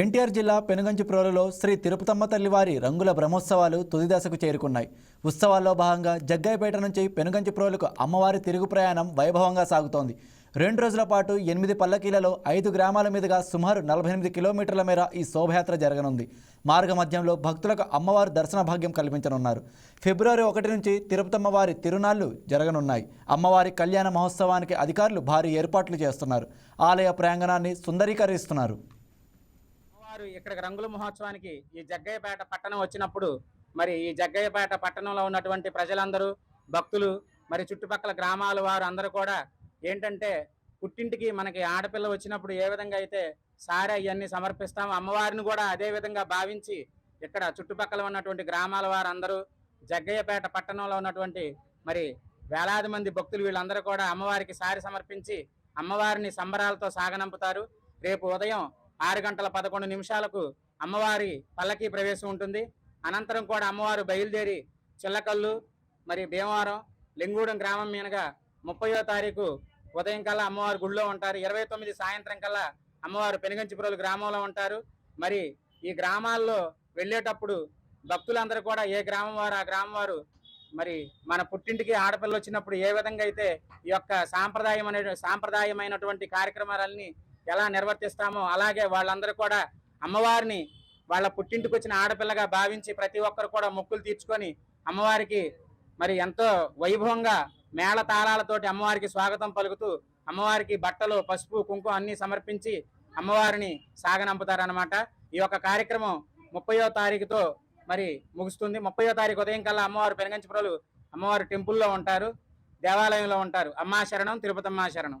ఎన్టీఆర్ జిల్లా పెనుగంచిప్రోలులో శ్రీ తిరుపతమ్మ తల్లివారి రంగుల బ్రహ్మోత్సవాలు తుది దశకు చేరుకున్నాయి. ఉత్సవాల్లో భాగంగా జగ్గాయపేట నుంచి పెనుగంచిప్రోలుకు అమ్మవారి తిరుగు ప్రయాణం వైభవంగా సాగుతోంది. రెండు రోజుల పాటు ఎనిమిది పల్లకీలలో ఐదు గ్రామాల మీదుగా సుమారు నలభై ఎనిమిది కిలోమీటర్ల మేర ఈ శోభయాత్ర జరగనుంది. మార్గ మధ్యంలో భక్తులకు అమ్మవారు దర్శన భాగ్యం కల్పించనున్నారు. ఫిబ్రవరి ఒకటి నుంచి తిరుపతమ్మ వారి తిరునాళ్ళు జరగనున్నాయి. అమ్మవారి కళ్యాణ మహోత్సవానికి అధికారులు భారీ ఏర్పాట్లు చేస్తున్నారు. ఆలయ ప్రాంగణాన్ని సుందరీకరిస్తున్నారు. వారు ఇక్కడికి రంగుల మహోత్సవానికి ఈ జగ్గయ్యపేట పట్టణం వచ్చినప్పుడు మరి ఈ జగ్గయ్యపేట పట్టణంలో ఉన్నటువంటి ప్రజలందరూ భక్తులు మరి చుట్టుపక్కల గ్రామాల వారు అందరూ కూడా ఏంటంటే పుట్టింటికి మనకి ఆడపిల్ల వచ్చినప్పుడు ఏ విధంగా అయితే సారే ఇవన్నీ సమర్పిస్తాం అమ్మవారిని కూడా అదే విధంగా భావించి ఇక్కడ చుట్టుపక్కల ఉన్నటువంటి గ్రామాల వారు అందరూ జగ్గయ్యపేట పట్టణంలో ఉన్నటువంటి మరి వేలాది మంది భక్తులు వీళ్ళందరూ కూడా అమ్మవారికి సారి సమర్పించి అమ్మవారిని సంబరాలతో సాగనంపుతారు. రేపు ఉదయం ఆరు గంటల పదకొండు నిమిషాలకు అమ్మవారి పల్లకి ప్రవేశం ఉంటుంది. అనంతరం కూడా అమ్మవారు బయలుదేరి చిల్లకల్లు మరి భీమవరం లింగూడెం గ్రామం మీనగా ముప్పయో తారీఖు ఉదయం కల్లా అమ్మవారు గుడిలో ఉంటారు. ఇరవై తొమ్మిది సాయంత్రం కల్లా అమ్మవారు పెనుగంచిపురోలు గ్రామంలో ఉంటారు. మరి ఈ గ్రామాల్లో వెళ్ళేటప్పుడు భక్తులందరూ కూడా ఏ గ్రామం వారు ఆ గ్రామం వారు మరి మన పుట్టింటికి ఆడపిల్ల వచ్చినప్పుడు ఏ విధంగా అయితే ఈ యొక్క సాంప్రదాయం అనే సాంప్రదాయమైనటువంటి కార్యక్రమాలన్నీ ఎలా నిర్వర్తిస్తామో అలాగే వాళ్ళందరూ కూడా అమ్మవారిని వాళ్ళ పుట్టింటికి వచ్చిన ఆడపిల్లగా భావించి ప్రతి ఒక్కరు కూడా మొక్కులు తీర్చుకొని అమ్మవారికి మరి ఎంతో వైభవంగా మేళ తాళాలతోటి అమ్మవారికి స్వాగతం పలుకుతూ అమ్మవారికి బట్టలు పసుపు కుంకుమ అన్నీ సమర్పించి అమ్మవారిని సాగనంపుతారనమాట ఈ యొక్క కార్యక్రమం ముప్పయో తారీఖుతో మరి ముగుస్తుంది. ముప్పయో తారీఖు ఉదయం కల్లా అమ్మవారు పెనగంచిపురలు అమ్మవారు టెంపుల్లో ఉంటారు దేవాలయంలో ఉంటారు. అమ్మా శరణం తిరుపతమ్మా శరణం